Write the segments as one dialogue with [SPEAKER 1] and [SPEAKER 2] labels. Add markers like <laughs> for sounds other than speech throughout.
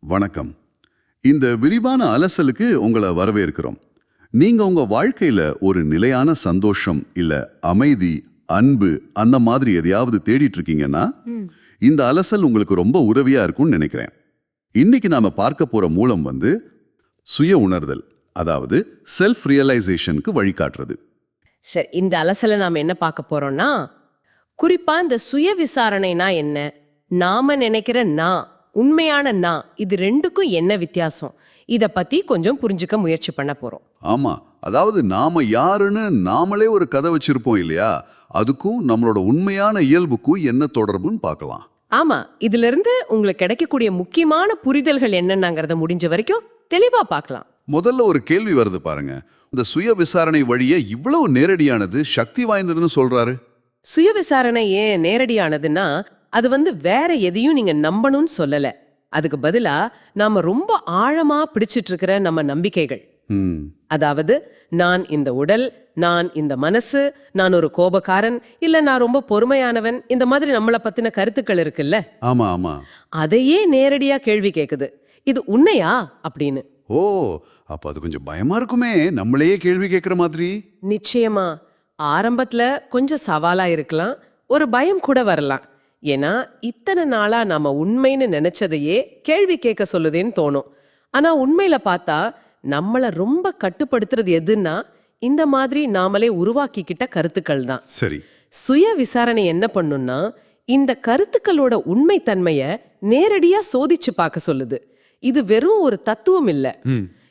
[SPEAKER 1] வணக்கம். இந்த விரிவான அலசலுக்கு உங்களை வரவேற்கிறோம். நீங்க உங்க வாழ்க்கையில ஒரு நிலையான சந்தோஷம் இல்ல அமைதி அன்பு அந்த மாதிரி எதையாவது தேடிட்டு இருக்கீங்கன்னா இந்த அலசல் உங்களுக்கு ரொம்ப உதவியா இருக்கும்னு நினைக்கிறேன். இன்னைக்கு நாம பார்க்க போற மூலம் வந்து சுய உணர்தல் அதாவது செல்ஃப் ரியலைசேஷனுக்கு வழிகாட்டுறது.
[SPEAKER 2] சரி இந்த அலசல நாம என்ன பார்க்க போறோம்னா குறிப்பா இந்த சுய விசாரணைனா என்ன? நாம நினைக்கிற நான். உண்மையான நான் இது ரெண்டுக்கும் என்ன வித்தியாசம்? இத பத்தி கொஞ்சம் புரிஞ்சுக்க முயற்சி பண்ண போறோம்.
[SPEAKER 1] ஆமா அதாவது நாம யாருன்னு நாமளே ஒரு கதை வச்சிருப்போம் இல்லையா? அதுக்கும் நம்மளோட உண்மையான இயல்புக்கும் என்ன தொடர்புன்னு பார்க்கலாம்.
[SPEAKER 2] ஆமா இதுல இருந்து உங்களுக்கு கிடைக்கக்கூடிய முக்கியமான புரிதல்கள் என்னன்னாங்கறத முடிஞ்ச வரைக்கும் தெளிவா பார்க்கலாம்.
[SPEAKER 1] முதல்ல ஒரு கேள்வி வருது பாருங்க. இந்த சுய விசாரணை வழியே இவ்வளவு நேரடியானது சக்தி வாய்ந்ததுன்னு சொல்றாரு?
[SPEAKER 2] சுய விசாரணை ஏன் நேரடியானதுன்னா அது வந்து வேற எதையும் நீங்க நம்பணும்னு சொல்லல. அதுக்கு பதிலா நாம ரொம்ப ஆழமா பிடிச்சிட்டு இருக்கிற நம்ம நம்பிக்கைகள்.
[SPEAKER 1] ம்.
[SPEAKER 2] அதாவது நான் இந்த உடல் நான் இந்த மனசு நான் ஒரு கோபக்காரன் இல்ல நான் ரொம்ப பொறுமையானவன் இந்த மாதிரி நம்மளை பத்தின கருத்துக்கள் இருக்குல்ல?
[SPEAKER 1] ஆமா ஆமா.
[SPEAKER 2] அதையே நேரடியா கேள்வி கேக்குது. இது உண்மையா? அப்படின்னு.
[SPEAKER 1] ஓ அப்ப அது கொஞ்சம் பயமா இருக்குமே. நம்மளையே கேள்வி கேட்கிற மாதிரி.
[SPEAKER 2] நிச்சயமா. ஆரம்பத்துல கொஞ்சம் சவாலா இருக்கலாம். ஒரு பயம் கூட வரலாம். ஏன்னா இத்தனை நாளா நாம உண்மைன்னு நினைச்சதையே கேள்வி கேட்க சொல்லுதேன்னு தோணும். ஆனா உண்மையில பார்த்தா நம்மள ரொம்ப கட்டுப்படுத்துறது எதுன்னா இந்த மாதிரி நாமளே உருவாக்கிக்கிட்ட கருத்துக்கள் தான்.
[SPEAKER 1] சரி.
[SPEAKER 2] சுய விசாரணை என்ன பண்ணும்னா இந்த கருத்துக்களோட உண்மைத்தன்மைய நேரடியா சோதிச்சு பார்க்க சொல்லுது. இது வெறும் ஒரு தத்துவம் இல்ல.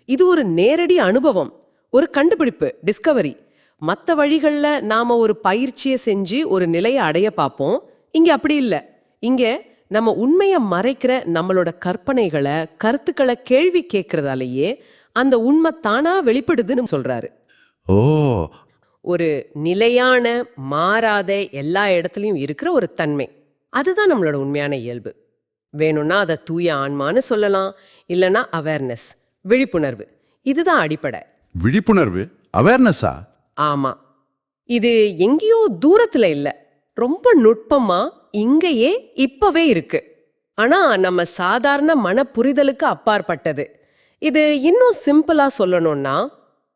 [SPEAKER 2] இது ஒரு நேரடி அனுபவம் ஒரு கண்டுபிடிப்பு டிஸ்கவரி மத்த வழிகள்ல நாம ஒரு பயிற்சியை செஞ்சு ஒரு நிலையை அடைய பார்ப்போம். இங்க அப்படி இல்ல. இங்க நம்ம உண்மையை மறைக்கிற நம்மளோட கற்பனைகளை கருத்துக்களை கேள்வி கேட்கறதாலேயே அந்த உண்மை தானா வெளிப்படுதுன்னு சொல்றாரு.
[SPEAKER 1] ஓ.
[SPEAKER 2] ஒரு நிலையான மாறாத எல்லா இடத்துலயும் இருக்கிற ஒரு தன்மை. அதுதான் நம்மளோட உண்மையான இயல்பு. வேணும்னா அதை தூய ஆன்மான்னு சொல்லலாம் இல்லனா அவேர்னஸ் விழிப்புணர்வு. இதுதான் அடிப்படை.
[SPEAKER 1] விழிப்புணர்வு அவேர்னஸா
[SPEAKER 2] ஆமா. இது எங்கேயோ தூரத்துல இல்ல. ரொம்ப நுட்பமா இங்கேயே இப்பவே இருக்கு. ஆனா நம்ம சாதாரண மன புரிதலுக்கு அப்பாற்பட்டது. இது இன்னும் சிம்பிளா சொல்லணும்னா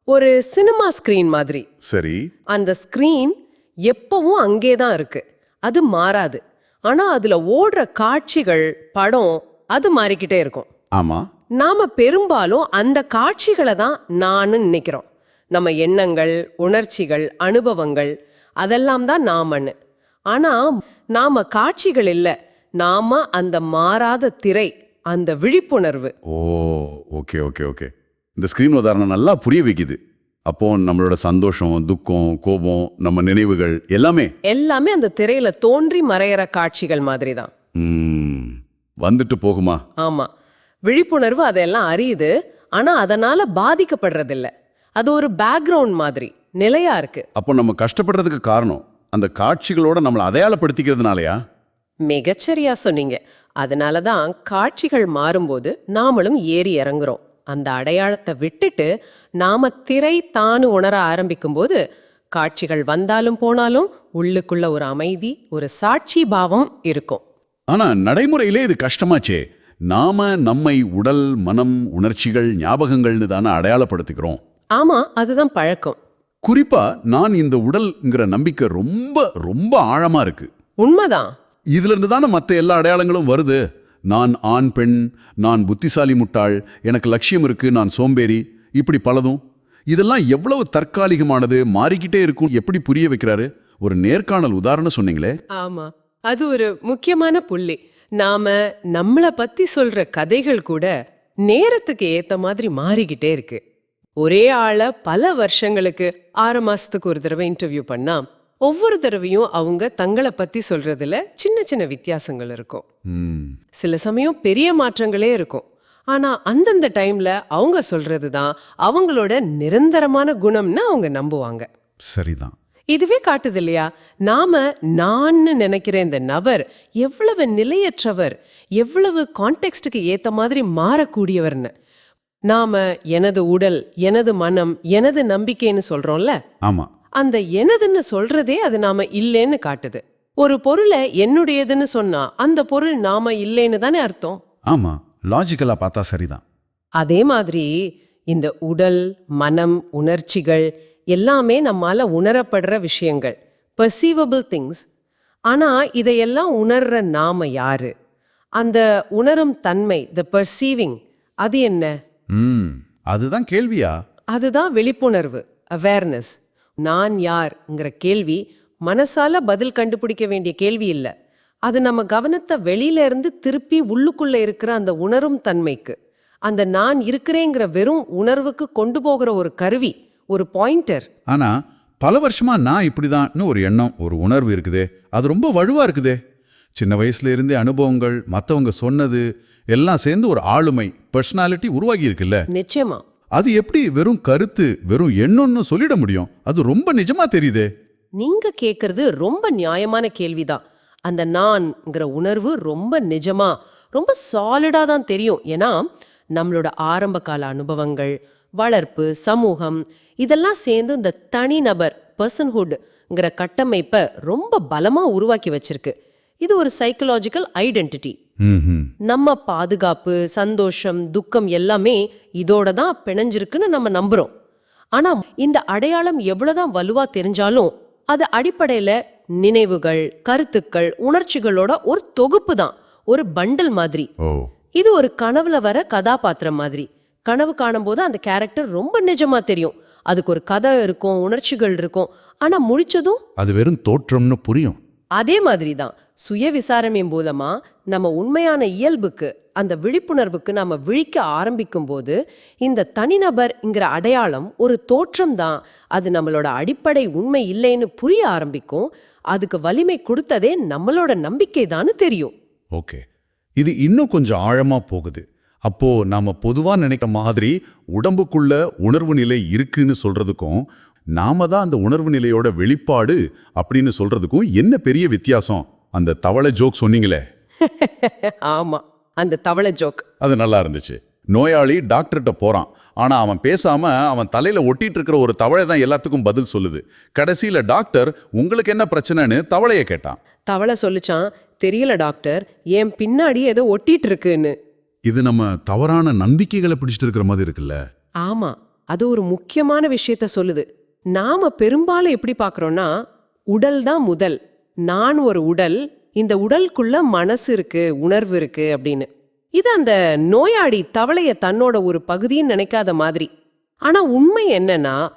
[SPEAKER 2] ஒரு சினிமா ஸ்கிரீன் மாதிரி.
[SPEAKER 1] சரி.
[SPEAKER 2] அந்த ஸ்கிரீன் எப்பவும் அங்கே தான் இருக்கு. அது மாறாது. ஆனா அதுல ஓடுற காட்சிகள் படம் அது மாறிக்கிட்டே இருக்கும்.
[SPEAKER 1] ஆமா.
[SPEAKER 2] நாம பெரும்பாலும் அந்த காட்சிகளை தான் நான்னு நினைக்கிறோம். நம்ம எண்ணங்கள் உணர்ச்சிகள் அனுபவங்கள் அதெல்லாம் தான் நாமன்னு. ஆனா நாம காட்சிகள் இல்ல. நாம அந்த மாறாத திரை அந்த விழிப்புணர்வு.
[SPEAKER 1] Oh okay okay okay. இந்த ஸ்கிரீன் உதாரணம் நல்லா புரிய வைக்குது. அப்போ நம்மளோட சந்தோஷம் துக்கம் கோபம் நம்ம நினைவுகள் எல்லாமே
[SPEAKER 2] எல்லாமே அந்த திரையில தோன்றி மறையிற காட்சிகள் மாதிரி தான்
[SPEAKER 1] வந்துட்டு போகுமா?
[SPEAKER 2] ஆமா. விழிப்புணர்வு அதெல்லாம் அறியுது ஆனா அதனால பாதிக்கப்படுறதில்ல. அது ஒரு பேக்ரவுண்ட் மாதிரி நிலையா இருக்கு.
[SPEAKER 1] அப்போ நம்ம கஷ்டப்படுறதுக்கு காரணம் அந்த காட்சிகளோட நம்மளை அடையாளப்படுத்திக்கிறதுனாலயா?
[SPEAKER 2] மிகச்சரியா சொன்னீங்க. அதனால தான் காட்சிகள் மாறும்போது நாமளும் ஏறி இறங்குறோம். அந்த அடையாளத்தை விட்டுட்டு நாம திரை தானு உணர ஆரம்பிக்கும்போது காட்சிகள் வந்தாலும் போனாலும் உள்ளுக்குள்ள ஒரு அமைதி ஒரு சாட்சி பாவம் இருக்கும்.
[SPEAKER 1] ஆனா நடைமுறையிலே இது கஷ்டமாச்சே. நாம நம்மை உடல் மனம் உணர்ச்சிகள் ஞாபகங்கள்னு தானே அடையாளப்படுத்திக்கிறோம்.
[SPEAKER 2] ஆமா அதுதான் பழக்கம்.
[SPEAKER 1] குறிப்பா நான் இந்த உடல்ங்கிற நம்பிக்கை ரொம்ப ரொம்ப ஆழமா இருக்கு.
[SPEAKER 2] உண்மைதான்.
[SPEAKER 1] இதுல இருந்து தானே மற்ற எல்லா அடையாளங்களும் வருது. நான் ஆண் பெண் நான் புத்திசாலி முட்டாள் எனக்கு லட்சியம் இருக்கு நான் சோம்பேறி இப்படி பலதும். இதெல்லாம் எவ்வளவு தற்காலிகமானது மாறிக்கிட்டே இருக்கும் எப்படி புரிய வைக்கிறாரு? ஒரு நேர்காணல் உதாரணம் சொன்னீங்களே.
[SPEAKER 2] ஆமா. அது ஒரு முக்கியமான புள்ளி. நாம நம்மள பத்தி சொல்ற கதைகள் கூட நேரத்துக்கு ஏத்த மாதிரி மாறிக்கிட்டே இருக்கு. ஒரே ஆளை பல வருஷங்களுக்கு ஆறு மாசத்துக்கு ஒரு தடவை இன்டர்வியூ பண்ணா ஒவ்வொரு தடவையும் அவங்க தங்களை பத்தி சொல்றதுல சின்ன சின்ன வித்தியாசங்கள் இருக்கும்.
[SPEAKER 1] ம்.
[SPEAKER 2] சில சமயம் பெரிய மாற்றங்களே இருக்கும். ஆனா அந்தந்த டைம்ல அவங்க சொல்றது தான் அவங்களோட நிரந்தரமான குணம்னு அவங்க நம்புவாங்க.
[SPEAKER 1] சரிதான்.
[SPEAKER 2] இதுவே காட்டுது இல்லையா? நாம நான்னு நினைக்கிற இந்த நபர் எவ்வளவு நிலையற்றவர் எவ்வளவு கான்டெக்ஸ்டுக்கு ஏத்த மாதிரி மாறக்கூடியவர்னு. நாம எனது உடல் எனது மனம் எனது நம்பிக்கைன்னு சொல்றோம்ல?
[SPEAKER 1] ஆமா.
[SPEAKER 2] அந்த எனதுன்னு சொல்றதே அது நாம இல்லைன்னு காட்டுது. ஒரு பொருளை என்னுடையதுன்னு சொன்னா அந்த பொருள் நாம இல்லைன்னு தானே அர்த்தம்?
[SPEAKER 1] ஆமா.
[SPEAKER 3] லாஜிக்கலா பார்த்தா சரிதான்.
[SPEAKER 2] அதே மாதிரி இந்த உடல் மனம் உணர்ச்சிகள் எல்லாமே நம்மால உணரப்படுற விஷயங்கள். பர்சீவபிள் திங்ஸ் ஆனா இதையெல்லாம் உணர்ற நாம யாரு? அந்த உணரும் தன்மை த பர்சீவிங் அது என்ன?
[SPEAKER 3] ம் அதுதான் கேள்வியா?
[SPEAKER 2] அதுதான் விழிப்புணர்வு அவேர்னஸ் நான் யார்ங்கிற கேள்வி மனசால பதில் கண்டுபிடிக்க வேண்டிய கேள்வி இல்ல. அது நம்ம கவனத்தை வெளியில இருந்து திருப்பி உள்ளுக்குள்ள இருக்கிற அந்த உணரும் தன்மைக்கு. அந்த நான் இருக்கிறேங்கிற வெறும் உணர்வுக்கு கொண்டு போகிற ஒரு கருவி ஒரு பாயிண்டர்
[SPEAKER 3] ஆனா பல வருஷமா நான் இப்படிதான்னு ஒரு எண்ணம் ஒரு உணர்வு இருக்குதே. அது ரொம்ப வலுவா இருக்குதே. சின்ன வயசுல இருந்தே அனுபவங்கள் மத்தவங்க சொன்னது எல்லாம் சேர்ந்து ஒரு ஆளுமை பர்சனாலிட்டி உருவாகி இருக்குல்ல
[SPEAKER 2] நிச்சயமா.
[SPEAKER 3] அது எப்படி வெறும் கருத்து வெறும் எண்ணம்னு சொல்லிட முடியும்? அது ரொம்ப நிஜமா தெரியுதே.
[SPEAKER 2] நீங்க கேக்குறது ரொம்ப நியாயமான கேள்விதான். அந்த நான்ங்கிற உணர்வு ரொம்ப நிஜமா ரொம்ப சாலிடா தான் தெரியும். ஏன்னா நம்மளோட ஆரம்ப கால அனுபவங்கள் வளர்ப்பு சமூகம் இதெல்லாம் சேர்ந்து இந்த தனிநபர் பர்சன்ஹுட்ங்கிற கட்டமைப்பை ரொம்ப பலமா உருவாக்கி வச்சிருக்கு. இது ஒரு சைக்கலாஜிக்கல் ஐடென்டிட்டி நம்ம பாதுகாப்பு சந்தோஷம் துக்கம் எல்லாமே இதோட தான் பிணைஞ்சிருக்குன்னு நம்ம நம்புறோம். ஆனா இந்த அடையாளம் எவ்வளவுதான் வலுவா தெரிஞ்சாலும் அது அடிப்படையில நினைவுகள் கருத்துக்கள் உணர்ச்சிகளோட ஒரு தொகுப்பு தான். ஒரு பண்டல் மாதிரி. இது ஒரு கனவுல வர கதாபாத்திரம் மாதிரி. கனவு காணும்போது அந்த கேரக்டர் ரொம்ப நிஜமா தெரியும். அதுக்கு ஒரு கதை இருக்கும் உணர்ச்சிகள் இருக்கும். ஆனா முடிச்சதும்
[SPEAKER 3] அது வெறும் தோற்றம்னு புரியும்.
[SPEAKER 2] அதே மாதிரி தான் சுய விசாரணை மூலமாக நம்ம உண்மையான இயல்புக்கு அந்த விழிப்புணர்வுக்கு நம்ம விழிக்க ஆரம்பிக்கும் போது இந்த தனிநபர்ங்கிற அடையாளம் ஒரு தோற்றம் தான் அது நம்மளோட அடிப்படை உண்மை இல்லைன்னு புரிய ஆரம்பிக்கும். அதுக்கு வலிமை கொடுத்ததே நம்மளோட நம்பிக்கை தெரியும்.
[SPEAKER 3] ஓகே. இது இன்னும் கொஞ்சம் ஆழமாக போகுது. அப்போ நாம பொதுவாக நினைக்கிற மாதிரி உடம்புக்குள்ள உணர்வு நிலை இருக்குன்னு சொல்றதுக்கும் நாம தான் அந்த உணர்வு நிலையோட வெளிப்பாடு அப்படின்னு சொல்றதுக்கும் என்ன பெரிய வித்தியாசம்? அந்த தவளை ஜோக் சொன்னீங்களே. <laughs>
[SPEAKER 2] ஆமா அந்த தவளை ஜோக்
[SPEAKER 3] அது நல்லா இருந்துச்சு. நோயாளி டாக்டர்கிட்ட போறான். ஆனா அவன் பேசாம அவன் தலையில ஒட்டிட்டு இருக்கிற ஒரு தவளை தான் எல்லாத்துக்கும் பதில் சொல்லுது. கடைசியில டாக்டர் உங்களுக்கு என்ன பிரச்சனைன்னு? தவளைய கேட்டான்.
[SPEAKER 2] தவளை சொல்லிச்சான் தெரியல டாக்டர் என் பின்னாடி ஏதோ ஒட்டிட்டு இருக்குன்னு.
[SPEAKER 3] இது நம்ம தவறான நம்பிக்கைகளை பிடிச்சிட்டு இருக்கிற மாதிரி இருக்குல்ல?
[SPEAKER 2] ஆமா அது ஒரு முக்கியமான விஷயத்த சொல்லுது. நாம பெரும்பாலும் எப்படி பார்க்கறோம்னா உடல் தான் முதல். நான் ஒரு உடல் இந்த உடலுக்குள்ள மனசு இருக்கு உணர்வு இருக்கு அப்படின்னு. இது அந்த நோயாளி தவளைய தன்னோட ஒரு பகுதின்னு நினைக்காத மாதிரி. ஆனா உண்மை என்னன்னா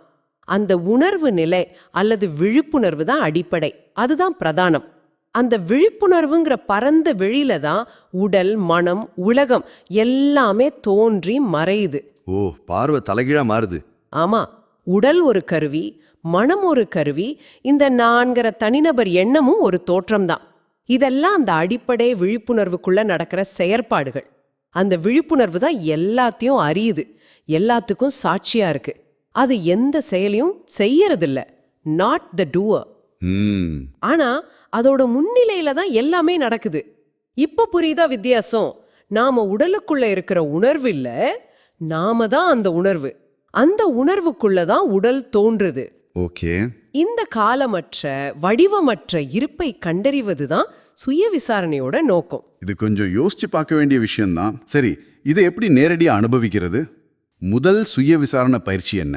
[SPEAKER 2] அந்த உணர்வு நிலை அல்லது விழிப்புணர்வு தான் அடிப்படை. அதுதான் பிரதானம். அந்த விழிப்புணர்வுங்கிற பரந்த வெளியில தான் உடல் மனம் உலகம் எல்லாமே தோன்றி மறையுது.
[SPEAKER 1] ஓ பார்வை தலைகீழா மாறுது.
[SPEAKER 2] ஆமா. உடல் ஒரு கருவி மனம் ஒரு கருவி இந்த நான்கிற தனிநபர் எண்ணமும் ஒரு தோற்றம்தான். இதெல்லாம் அந்த அடிப்படை விழிப்புணர்வுக்குள்ள நடக்கிற செயற்பாடுகள். அந்த விழிப்புணர்வு தான் எல்லாத்தையும் அறியுது எல்லாத்துக்கும் சாட்சியா இருக்கு. அது எந்த செயலையும் செய்யறதில்ல நாட் த டூவர் ஆனா அதோட முன்னிலையில தான் எல்லாமே நடக்குது. இப்ப புரியுதா வித்தியாசம்? நாம உடலுக்குள்ள இருக்கிற உணர்வு இல்ல நாம தான் அந்த உணர்வு. அந்த உணர்வுக்குள்ள தான் உடல் தோன்றுது.
[SPEAKER 1] ஓகே.
[SPEAKER 2] இந்த காலமற்ற வடிவமற்ற இருப்பை கண்டறிவது தான் சுய விசாரணையோட நோக்கம்.
[SPEAKER 1] இது கொஞ்சம் யோசிச்சு பார்க்க வேண்டிய விஷயம்தான். சரி இதை எப்படி நேரடியா அனுபவிக்கிறது? முதல் சுய விசாரணை பயிற்சி என்ன?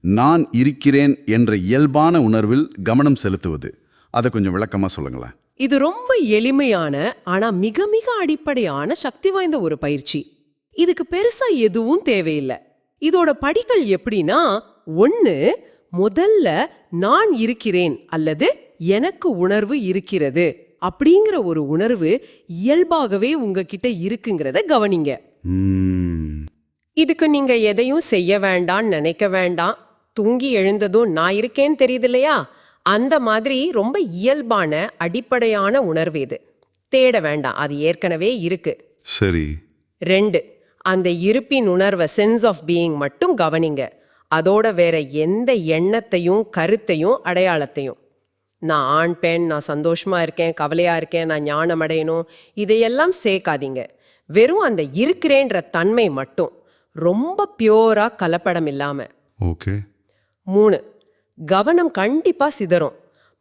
[SPEAKER 1] நான் இருக்கிறேன் என்ற இயல்பான உணர்வில் கவனம் செலுத்துவது. அதை கொஞ்சம் விளக்கமா சொல்லுங்களேன்.
[SPEAKER 2] இது ரொம்ப எளிமையான ஆனா மிக மிக அடிப்படையான சக்தி வாய்ந்த ஒரு பயிற்சி. இதுக்கு பெருசா எதுவும் தேவையில்லை. இதோட படிகள் எப்படின்னா ஒண்ணு முதல்ல நான் இருக்கிறேன் அல்லது எனக்கு உணர்வு இருக்கிறது அப்படிங்கிற ஒரு உணர்வு இயல்பாகவே உங்ககிட்ட இருக்குங்கிறத கவனிங்க. இதுக்கு நீங்க எதையும் செய்ய வேண்டாம் நினைக்க வேண்டாம். தூங்கி எழுந்ததும் நான் இருக்கேன்னு தெரியுது இல்லையா அந்த மாதிரி ரொம்ப இயல்பான அடிப்படையான உணர்வு இது. தேட வேண்டாம் அது ஏற்கனவே இருக்கு.
[SPEAKER 1] சரி.
[SPEAKER 2] ரெண்டு அந்த இருப்பின் உணர்வை சென்ஸ் ஆஃப் பீயிங் மட்டும் கவனிங்க. அதோட வேற எந்த எண்ணத்தையும் கருத்தையும் அடையாளத்தையும். நான் ஆண் பெண் நான் சந்தோஷமா இருக்கேன் கவலையா இருக்கேன் நான் ஞானம் அடையணும் இதையெல்லாம் சேர்க்காதீங்க. வெறும் அந்த இருக்கிறேன்ற தன்மை மட்டும். ரொம்ப பியோரா கலப்படம் இல்லாம.
[SPEAKER 3] ஓகே
[SPEAKER 2] மூணு கவனம் கண்டிப்பா சிதறும்.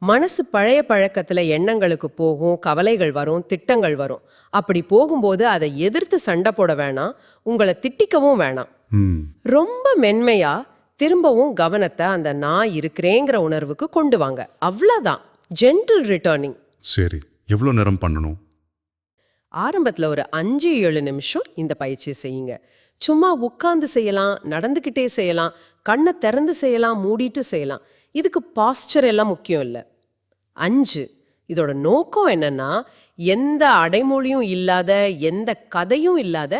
[SPEAKER 2] மனசு பழைய பழக்கத்துல எண்ணங்களுக்கு போகும் கவலைகள் வரும் திட்டங்கள் வரும். அப்படி போகும்போது அதை எதிர்த்து சண்டை போட வேணாம் உங்களை திட்டிக்கவும் வேணாம். ரொம்ப மென்மையா திரும்பவும் கவனத்தை அந்த நான் இருக்கிறேங்கிற உணர்வுக்கு கொண்டு வாங்க. அவ்வளவுதான். ஜென்டில் ரிட்டர்னிங்
[SPEAKER 3] சரி. எவ்வளோ நேரம் பண்ணணும்?
[SPEAKER 2] ஆரம்பத்துல ஒரு அஞ்சு ஏழு நிமிஷம் இந்த பயிற்சி செய்யுங்க. சும்மா உட்கார்ந்து செய்யலாம் நடந்துக்கிட்டே செய்யலாம் கண்ணை திறந்து செய்யலாம் மூடிட்டு செய்யலாம். இதுக்கு பாஸ்டர் எல்லாம் முக்கியம் இல்லை. அஞ்சு இதோட நோக்கம் என்னன்னா எந்த அடைமொழியும் இல்லாத எந்த கதையும் இல்லாத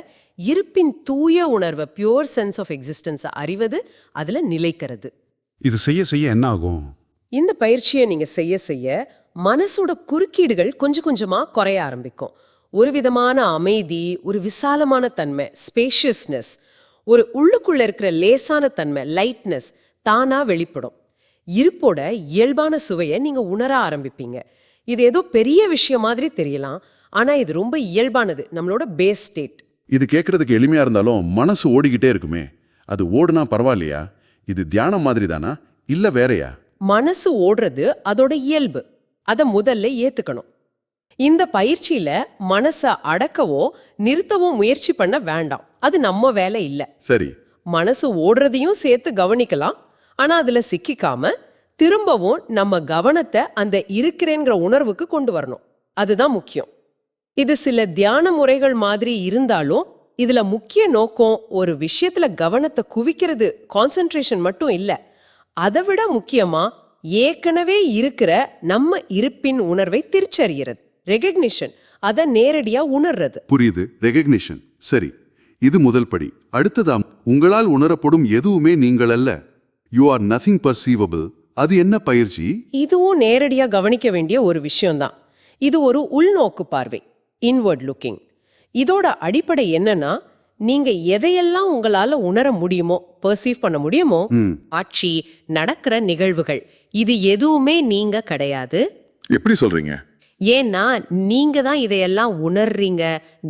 [SPEAKER 2] இருப்பின் தூய உணர்வை பியூர் சென்ஸ் ஆஃப் எக்ஸிஸ்டன்ஸை அறிவது அதுல நிலைக்கிறது.
[SPEAKER 3] இது செய்ய செய்ய என்ன ஆகும்
[SPEAKER 2] இந்த பயிற்சியை நீங்க செய்ய செய்ய மனசோட குறுக்கீடுகள் கொஞ்சம் கொஞ்சமா குறைய ஆரம்பிக்கும். ஒரு விதமான அமைதி ஒரு விசாலமான தன்மை ஸ்பேஷியஸ்னஸ் ஒரு உள்ளுக்குள்ள இருக்கிற லேசான தன்மை லைட்னஸ் தானா வெளிப்படும். இருப்போட இயல்பான சுவையை நீங்க உணர ஆரம்பிப்பீங்க. இது ஏதோ பெரிய விஷயம் மாதிரி தெரியலாம். ஆனா இது ரொம்ப இயல்பானது. நம்மளோட பேஸ் ஸ்டேட்
[SPEAKER 1] இது கேட்கறதுக்கு எளிமையா இருந்தாலும் மனசு ஓடிக்கிட்டே இருக்குமே. அது ஓடுனா பரவாயில்லையா? இது தியானம் மாதிரி தானா இல்ல வேறயா?
[SPEAKER 2] மனசு ஓடுறது அதோட இயல்பு. அதை முதல்ல ஏத்துக்கணும். இந்த பயிற்சியில மனசை அடக்கவோ நிறுத்தவோ முயற்சி பண்ண வேண்டாம். அது நம்ம வேலை இல்ல.
[SPEAKER 1] சரி.
[SPEAKER 2] மனசு ஓடுறதையும் சேர்த்து கவனிக்கலாம். ஆனால் அதில் சிக்கிக்காம திரும்பவும் நம்ம கவனத்தை அந்த இருக்கிறேங்கிற உணர்வுக்கு கொண்டு வரணும். அதுதான் முக்கியம். இது சில தியான முறைகள் மாதிரி இருந்தாலும் இதுல முக்கிய நோக்கம் ஒரு விஷயத்துல கவனத்தை குவிக்கிறது கான்சென்ட்ரேஷன் மட்டும் இல்லை. அதை விட முக்கியமா ஏற்கனவே இருக்கிற நம்ம இருப்பின் உணர்வை திருச்சறிகிறது ரெகக்னிஷன் அதை நேரடியா உணர்றது.
[SPEAKER 1] புரியுது. ரெகக்னிஷன் சரி. இது முதல் படி. அடுத்ததாம் உங்களால் உணரப்படும் எதுவுமே நீங்கள் அல்ல. யூ ஆர் நதிங் பர்சீவபிள் அது என்ன பயிற்சி?
[SPEAKER 2] இதுவும் நேரடியா கவனிக்க வேண்டிய ஒரு விஷயம்தான். இது ஒரு உள்நோக்கு பார்வை. இன்வர்ட் லுக்கிங் இதோட அடிப்படை என்னன்னா நீங்க எதையெல்லாம் உங்களால உணர முடியுமோ பர்சீவ் பண்ண முடியுமோ ஆட்சி நடக்கிற நிகழ்வுகள் இது எதுவுமே நீங்க கிடையாது.
[SPEAKER 1] எப்படி சொல்றீங்க?
[SPEAKER 2] ஏன்னா நீங்க தான் இதையெல்லாம் உணர்றீங்க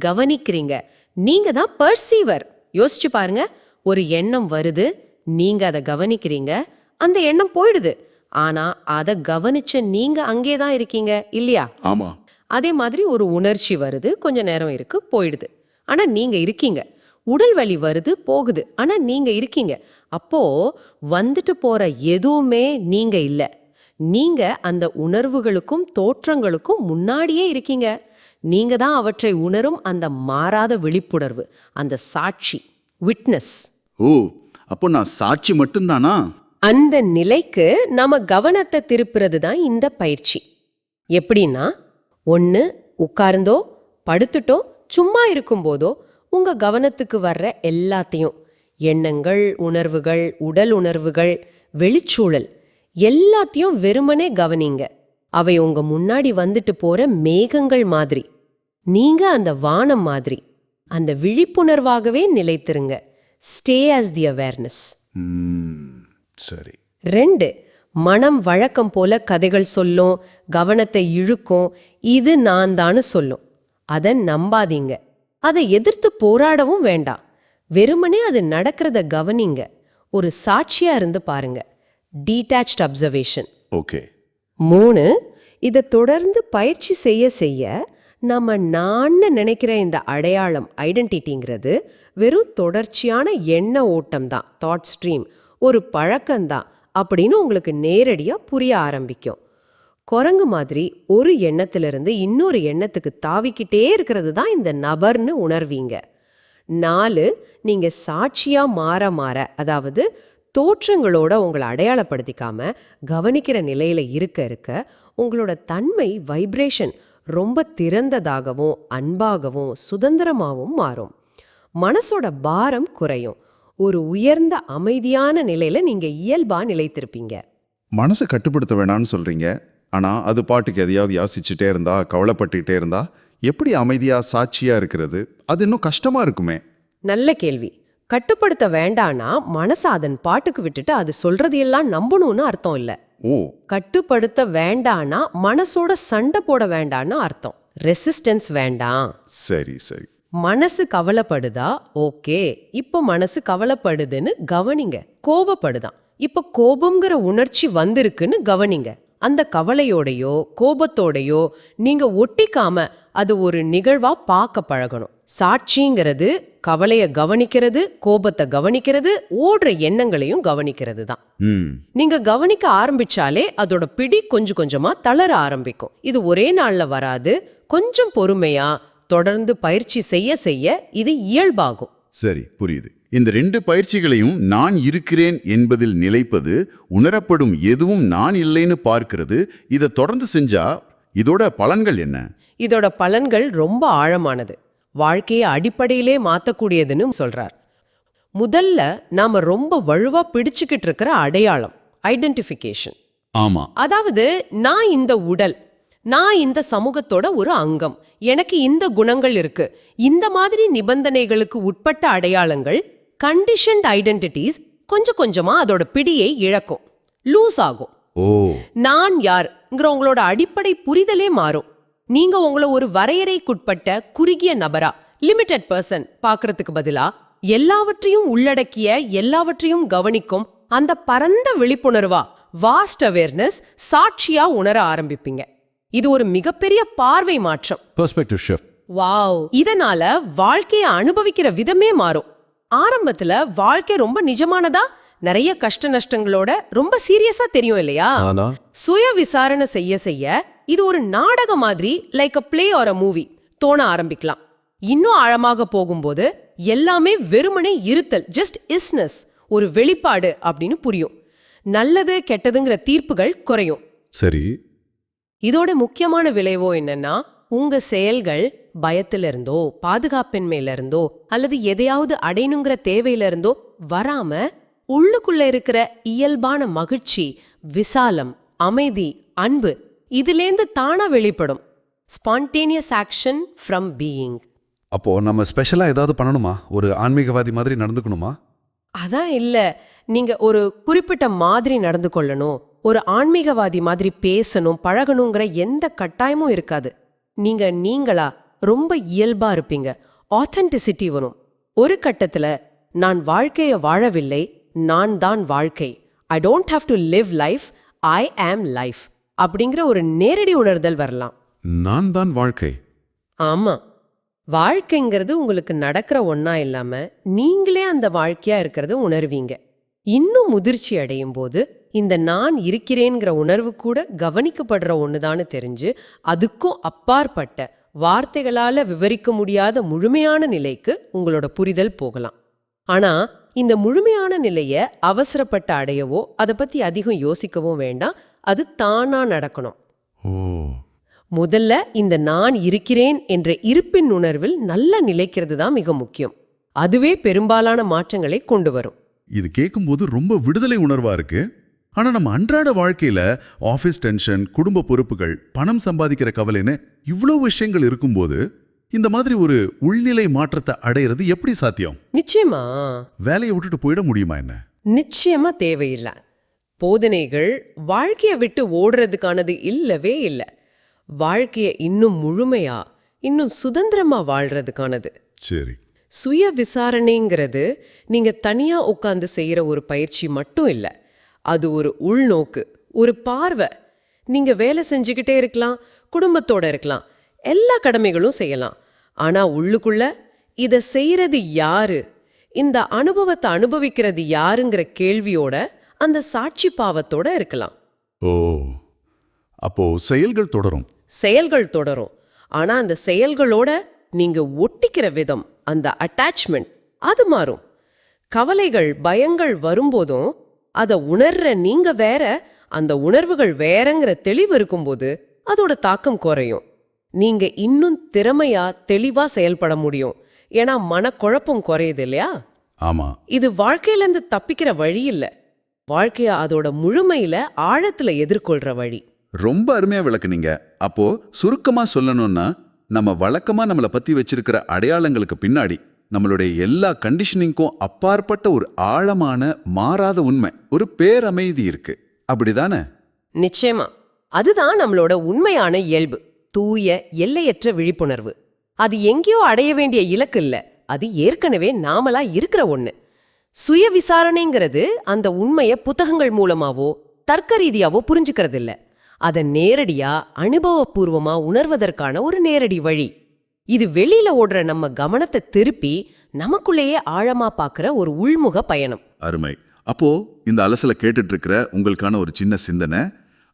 [SPEAKER 2] கவனிக்கிறீங்க. நீங்க தான் பர்சீவர் யோசிச்சு பாருங்க ஒரு எண்ணம் வருது நீங்க அதை கவனிக்கிறீங்க அந்த எண்ணம் போயிடுது. ஆனா அதை கவனிச்ச நீங்க அங்கே தான் இருக்கீங்க இல்லையா?
[SPEAKER 1] ஆமா.
[SPEAKER 2] அதே மாதிரி ஒரு உணர்ச்சி வருது கொஞ்ச நேரம் இருக்கு போயிடுது. ஆனா நீங்க இருக்கீங்க. உடல் வலி வருது போகுது. ஆனா நீங்க இருக்கீங்க. அப்போ வந்துட்டு போற எதுவுமே நீங்க இல்ல. நீங்க அந்த உணர்வுகளுக்கும் தோற்றங்களுக்கும் முன்னாடியே இருக்கீங்க. நீங்க தான் அவற்றை உணரும் அந்த மாறாத விழிப்புணர்வு அந்த சாட்சி விட்னஸ்
[SPEAKER 4] ஓ அப்போ நான் சாட்சி மட்டும்தானா?
[SPEAKER 2] அந்த நிலைக்கு நாம கவனத்தை திருப்புறது தான் இந்த பயிற்சி. எப்படின்னா ஒன்று உட்கார்ந்தோ படுத்துட்டோ சும்மா இருக்கும்போதோ உங்க கவனத்துக்கு வர்ற எல்லாத்தையும். எண்ணங்கள் உணர்வுகள் உடல் உணர்வுகள் வெளிச்சூழல் எல்லாத்தையும் வெறுமனே கவனிங்க. அவை உங்க முன்னாடி வந்துட்டு போற மேகங்கள் மாதிரி. நீங்க அந்த வானம் மாதிரி. அந்த விழிப்புணர்வாகவே நிலைத்திருங்க. ஸ்டே as தி அவேர்னஸ்
[SPEAKER 3] சரி.
[SPEAKER 2] ரெண்டு மனம் வழக்கம் போல கதைகள் சொல்லும் கவனத்தை இழுக்கும் இது நான் தான்னு சொல்லும். அதை நம்பாதீங்க. அதை எதிர்த்து போராடவும் வேண்டாம். வெறுமனே அது நடக்கிறத கவனிங்க. ஒரு சாட்சியா இருந்து பாருங்க. Detached observation
[SPEAKER 1] okay.
[SPEAKER 2] மூணு இதை தொடர்ந்து பயிற்சி செய்ய செய்ய நம்ம நான்னு நினைக்கிற இந்த அடையாளம் ஐடென்டிட்டிங்கிறது வெறும் தொடர்ச்சியான எண்ண ஓட்டம் தான் தாட் ஸ்ட்ரீம் ஒரு பழக்கம்தான் அப்படின்னு உங்களுக்கு நேரடியாக புரிய ஆரம்பிக்கும். குரங்கு மாதிரி ஒரு எண்ணத்திலிருந்து இன்னொரு எண்ணத்துக்கு தாவிக்கிட்டே இருக்கிறது தான் இந்த நபர்னு உணர்வீங்க. நாலு நீங்கள் சாட்சியாக மாற மாற அதாவது தோற்றங்களோட உங்களை அடையாளப்படுத்திக்காம கவனிக்கிற நிலையில இருக்க இருக்க உங்களோட தன்மை வைப்ரேஷன் ரொம்ப திறந்ததாகவும் அன்பாகவும் சுதந்திரமாகவும் மாறும். மனசோட பாரம் குறையும். ஒரு உயர்ந்த அமைதியான நிலையில நீங்க இயல்பா நிலைத்திருப்பீங்க.
[SPEAKER 5] மனசை கட்டுப்படுத்த வேணாம்னு சொல்றீங்க. ஆனா அது பாட்டுக்கு எதையாவது யாசிச்சுட்டே இருந்தா கவலைப்பட்டுக்கிட்டே இருந்தா எப்படி அமைதியா சாட்சியா இருக்கிறது? அது இன்னும் கஷ்டமா இருக்குமே.
[SPEAKER 2] நல்ல கேள்வி. கட்டுப்படுத்த வேண்டானா மனசை அதன் பாட்டுக்கு விட்டுட்டு அது சொல்றது எல்லாம் நம்பணும்னு அர்த்தம் இல்ல.
[SPEAKER 5] ஓ.
[SPEAKER 2] கட்டுப்படுத்த வேண்டானா மனசோட சண்டை போட வேண்டான்னு அர்த்தம். ரெசிஸ்டன்ஸ் வேண்டாம்.
[SPEAKER 5] சரி சரி.
[SPEAKER 2] மனசு கவலைப்படுதா? ஓகே. இப்போ மனசு கவலைப்படுதுன்னு கவனிங்க. கோபப்படுதான். இப்போ கோபம்ங்கிற உணர்ச்சி வந்திருக்குன்னு கவனிங்க. அந்த கவலையோடையோ கோபத்தோடையோ நீங்க ஒட்டிக்காம அது ஒரு நிகழ்வா பார்க்க பழகணும். சாட்சிங்கிறது கவலைய கவனிக்கிறது கோபத்தை கவனிக்கிறது ஓடுற எண்ணங்களையும் கவனிக்கிறது தான். நீங்க கவனிக்க ஆரம்பிச்சாலே அதோட பிடி கொஞ்சம் கொஞ்சமா தளர ஆரம்பிக்கும். இது ஒரே நாள்ல வராது. கொஞ்சம் பொறுமையா தொடர்ந்து பயிற்சி செய்ய செய்ய இது இயல்பாகும்.
[SPEAKER 3] சரி புரியுது. இந்த ரெண்டு பயிற்சிகளையும் நான் இருக்கிறேன் என்பதில் நிலைப்பது உணரப்படும் எதுவும் நான் இல்லைன்னு பார்க்கிறது இதை தொடர்ந்து செஞ்சா இதோட பலன்கள் என்ன?
[SPEAKER 2] இதோட பலன்கள் ரொம்ப ஆழமானது. வாழ்க்கையை அடிப்படையிலே மாத்தக்கூடியதுன்னு சொல்றார். முதல்ல நாம ரொம்ப வலுவா பிடிச்சுக்கிட்டு இருக்கிற அடையாளம் ஐடென்டிஃபிகேஷன்
[SPEAKER 3] ஆமா.
[SPEAKER 2] அதாவது நான் இந்த உடல் நான் இந்த சமூகத்தோட ஒரு அங்கம் எனக்கு இந்த குணங்கள் இருக்கு இந்த மாதிரி நிபந்தனைகளுக்கு உட்பட்ட அடையாளங்கள் கண்டிஷன்ட் ஐடென்டிட்டிஸ் கொஞ்சம் கொஞ்சமா அதோட பிடியை இழக்கும். லூஸ் ஆகும். நான் யார்ங்கிற உங்களோட அடிப்படை புரிதலே மாறும். நீங்க உங்களை ஒரு வரையறைக்குட்பட்ட குறுகிய நபரா லிமிட்டட் பர்சன் பார்க்கறதுக்கு பதிலா எல்லாவற்றையும் உள்ளடக்கிய எல்லாவற்றையும் கவனிக்கும் அந்த பரந்த விழிப்புணர்வா வாஸ்ட் அவேர்னஸ் சாட்சியா உணர ஆரம்பிப்பீங்க. இது ஒரு மிகப்பெரிய பார்வை மாற்றம். வாவ் இதனால வாழ்க்கைய அனுபவிக்கிற விதமே மாறும். ஆரம்பத்துல வாழ்க்கை ரொம்ப நிஜமானதா? நிறைய கஷ்ட நஷ்டங்களோட ரொம்ப சீரியஸா தெரியும் இல்லையா? சுய விசாரணை செய்ய செய்ய இது ஒரு நாடக மாதிரி like a play or a movie தோண ஆரம்பிக்கலாம். இன்னும் ஆழமாக போகும்போது எல்லாமே வெறுமனே இருத்தல் ஜஸ்ட் இஸ்னஸ் ஒரு வெளிப்பாடு அப்படின்னு புரியும். நல்லது கெட்டதுங்கிற தீர்ப்புகள் குறையும்.
[SPEAKER 1] சரி.
[SPEAKER 2] இதோட முக்கியமான விளைவோ என்னன்னா உங்க செயல்கள் பயத்துல இருந்தோ பாதுகாப்பின்மையில இருந்தோ அல்லது எதையாவது அடையணுங்கிற தேவையில இருந்தோ வராம உள்ளுக்குள்ள இருக்கிற இயல்பான மகிழ்ச்சி விசாலம் அமைதி அன்பு இதுலேந்து தானா வெளிப்படும். ஸ்பான்டேனியஸ் ஆக்ஷன் ஃப்ரம் பீயிங்
[SPEAKER 6] அப்போ நம்ம ஸ்பெஷலா ஏதாவது பண்ணணுமா? ஒரு ஆன்மீகவாதி மாதிரி நடந்துக்கணுமா?
[SPEAKER 2] அதான் இல்ல. நீங்க ஒரு குறிப்பிட்ட மாதிரி நடந்து கொள்ளணும். ஒரு ஆன்மீகவாதி மாதிரி பேசணும் பழகணுங்கிற எந்த கட்டாயமும் இருக்காது. நீங்க நீங்களா ரொம்ப இயல்பா இருப்பீங்க. ஆத்தென்டிசிட்டி வரும். ஒரு கட்டத்துல நான் வாழ்க்கைய வாழவில்லை நான் தான் வாழ்க்கை. I don't have to live life I am life அப்படிங்கிற ஒரு நேரடி உணர்தல் வரலாம்.
[SPEAKER 6] நான் தான் வாழ்க்கை.
[SPEAKER 2] ஆமா. வாழ்க்கைங்கிறது உங்களுக்கு நடக்கிற ஒண்ணா இல்லாம நீங்களே அந்த வாழ்க்கையா இருக்கிறத உணர்வீங்க. இன்னும் முதிர்ச்சி அடையும் போது இந்த நான் இருக்கிறேங்கிற உணர்வு கூட கவனிக்கப்படுற ஒண்ணுதான்னு தெரிஞ்சு அதுக்கும் அப்பாற்பட்ட வார்த்தைகளால விவரிக்க முடியாத முழுமையான நிலைக்கு உங்களோட புரிதல் போகலாம். ஆனா இந்த முழுமையான நிலைய அவசரப்பட்டு அடையவோ அதை பத்தி அதிகம் யோசிக்கவோ வேண்டாம். அது தானா நடக்கணும். முதல்ல இந்த நான் இருக்கிறேன் என்ற இருப்பின் உணர்வில் நல்லா நிலைக்கிறது தான் மிக முக்கியம். அதுவே பெரும்பாலான மாற்றங்களை கொண்டு வரும்.
[SPEAKER 3] இது கேட்கும்போது ரொம்ப விடுதலை உணர்வா இருக்கு. ஆனா நம்ம அன்றாட வாழ்க்கையில ஆபீஸ் டென்ஷன் குடும்ப பொறுப்புகள் பணம் சம்பாதிக்கிற கவலைன்னு இவ்வளோ விஷயங்கள் இருக்கும்போது இந்த மாதிரி ஒரு உள்நிலை மாற்றத்தை அடையிறது எப்படி சாத்தியம்?
[SPEAKER 2] நிச்சயமா.
[SPEAKER 3] வேலையை விட்டுட்டு போயிட முடியுமா என்ன?
[SPEAKER 2] நிச்சயமா தேவையில்லை. போதனைகள் வாழ்க்கைய விட்டு ஓடுறதுக்கானது இல்லவே இல்லை. வாழ்க்கைய இன்னும் முழுமையா இன்னும் சுதந்திரமா வாழ்றதுக்கானது.
[SPEAKER 3] சரி.
[SPEAKER 2] சுய விசாரணைங்கிறது நீங்க தனியா உட்காந்து செய்யற ஒரு பயிற்சி மட்டும் இல்ல. அது ஒரு உள்நோக்கு ஒரு பார்வை. நீங்க வேலை செஞ்சுக்கிட்டே இருக்கலாம் குடும்பத்தோட இருக்கலாம் எல்லா கடமைகளும் செய்யலாம். ஆனா உள்ளுக்குள்ள இத செய்யறது யாரு? இந்த அனுபவத்தை அனுபவிக்கிறது யாருங்கிற கேள்வியோட அந்த சாட்சி பாவத்தோட இருக்கலாம்.
[SPEAKER 3] ஓ அப்போ செயல்கள் தொடரும்.
[SPEAKER 2] செயல்கள் தொடரும். ஆனா அந்த செயல்களோட நீங்க ஒட்டிக்கிற விதம் அந்த அட்டாச்மெண்ட் அது மாறும். கவலைகள் பயங்கள் வரும்போதும் அதை உணர்ற நீங்க வேற அந்த உணர்வுகள் வேறங்கிற தெளிவு இருக்கும்போது அதோட தாக்கம் குறையும். நீங்க இன்னும் திறமையா தெளிவா செயல்பட முடியும். ஏன்னா மனக்குழப்பம் குறையுது இல்லையா?
[SPEAKER 3] ஆமா.
[SPEAKER 2] இது வாழ்க்கையில இருந்து தப்பிக்கிற வழி இல்ல. வாழ்க்கைய அதோட முழுமையில ஆழத்துல எதிர்கொள்ற வழி.
[SPEAKER 1] ரொம்ப அருமையா விளக்குனீங்க. அப்போ சுருக்கமா சொல்லணும்னா நம்ம வழக்கமா நம்மளை பத்தி வச்சிருக்கிற அடையாளங்களுக்கு பின்னாடி நம்மளுடைய எல்லா கண்டிஷனிங்க்கும் அப்பாற்பட்ட ஒரு ஆழமான மாறாத உண்மை ஒரு பேரமைதி இருக்கு. அப்படிதானே?
[SPEAKER 2] நிச்சயமா. அதுதான் நம்மளோட உண்மையான இயல்பு தூய எல்லையற்ற விழிப்புணர்வு. அது எங்கேயோ அடைய வேண்டிய இலக்கு இல்ல அது ஏற்கனவே நாமளா இருக்கிற ஒண்ணு. சுய விசாரணைங்கிறது அந்த உண்மைய புத்தகங்கள் மூலமாவோ தர்க்க ரீதியாவோ புரிஞ்சுக்கிறது இல்ல அதை நேரடியா அனுபவபூர்வமா உணர்வதற்கான ஒரு நேரடி வழி. இது வெளியில ஓடுற நம்ம கவனத்தை திருப்பி நமக்குள்ளேயே ஆழமா பாக்குற ஒரு உள்முக பயணம்.
[SPEAKER 1] அருமை. அப்போ இந்த அலசல கேட்டுட்டு இருக்கிற உங்களுக்கான ஒரு சின்ன சிந்தனை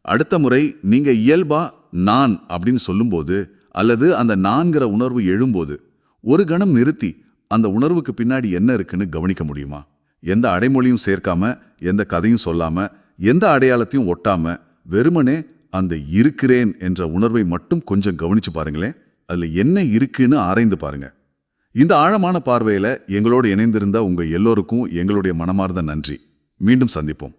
[SPEAKER 1] அடுத்த முறை நீங்க இயல்பா நான் அப்படின்னு சொல்லும்போது அல்லது அந்த நான்கிற உணர்வு எழும்போது ஒரு கணம் நிறுத்தி அந்த உணர்வுக்கு பின்னாடி என்ன இருக்குன்னு கவனிக்க முடியுமா? எந்த அடைமொழியும் சேர்க்காம எந்த கதையும் சொல்லாம எந்த அடையாளத்தையும் ஒட்டாம வெறுமனே அந்த இருக்கிறேன் என்ற உணர்வை மட்டும் கொஞ்சம் கவனிச்சு பாருங்களேன். அதுல என்ன இருக்குன்னு ஆராய்ந்து பாருங்க. இந்த ஆழமான பார்வையில எங்களோடு இணைந்திருந்த உங்க எல்லோருக்கும் எங்களுடைய மனமார்ந்த நன்றி. மீண்டும் சந்திப்போம்.